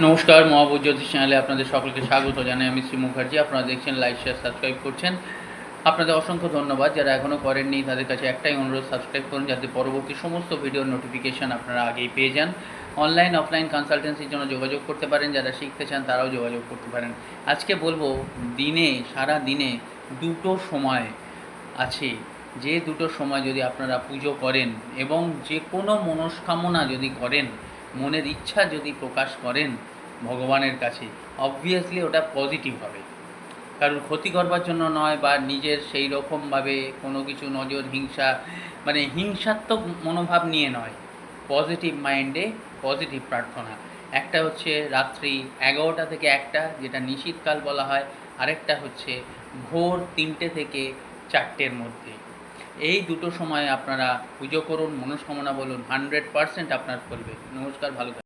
নমস্কার মহাবুজ জ্যোতিষ চ্যানেলে আপনাদের সকলকে স্বাগত জানাই আমি শ্রী মুখার্জি। আপনারা দেখছেন লাইক, শেয়ার, সাবস্ক্রাইব করছেন। আপনাদের অসংখ্য ধন্যবাদ। যারা এখনও করেননি, তাদের কাছে একটাই অনুরোধ, সাবস্ক্রাইব করুন যাতে পরবর্তী সমস্ত ভিডিওর নোটিফিকেশান আপনারা আগেই পেয়ে যান। অনলাইন অফলাইন কনসালটেন্সির জন্য যোগাযোগ করতে পারেন। যারা শিখতে চান, তারাও যোগাযোগ করতে পারেন। আজকে বলব, দিনে, সারা দিনে দুটো সময় আছে। যে দুটো সময় যদি আপনারা পুজো করেন এবং যে কোনো মনস্কামনা যদি করেন মনের ইচ্ছা যদি প্রকাশ করেন ভগবানের কাছে অবভিয়াসলি ওটা পজিটিভ হবে। কারণ ক্ষতি করবার জন্য নয় বা নিজের সেই রকমভাবে কোনো কিছু নজর, হিংসা মানে হিংসাত্মক মনোভাব নিয়ে নয়। পজিটিভ মাইন্ডে পজিটিভ প্রার্থনা। একটা হচ্ছে রাত্রি এগারোটা থেকে একটা, যেটা নিশীতকাল বলা হয়। আরেকটা হচ্ছে ভোর তিনটে থেকে চারটের মধ্যে। এই দুটো সময় আপনারা পুজো করুন মনস্কামনা বলুন হান্ড্রেড পারসেন্ট আপনার করবে নমস্কার ভালো।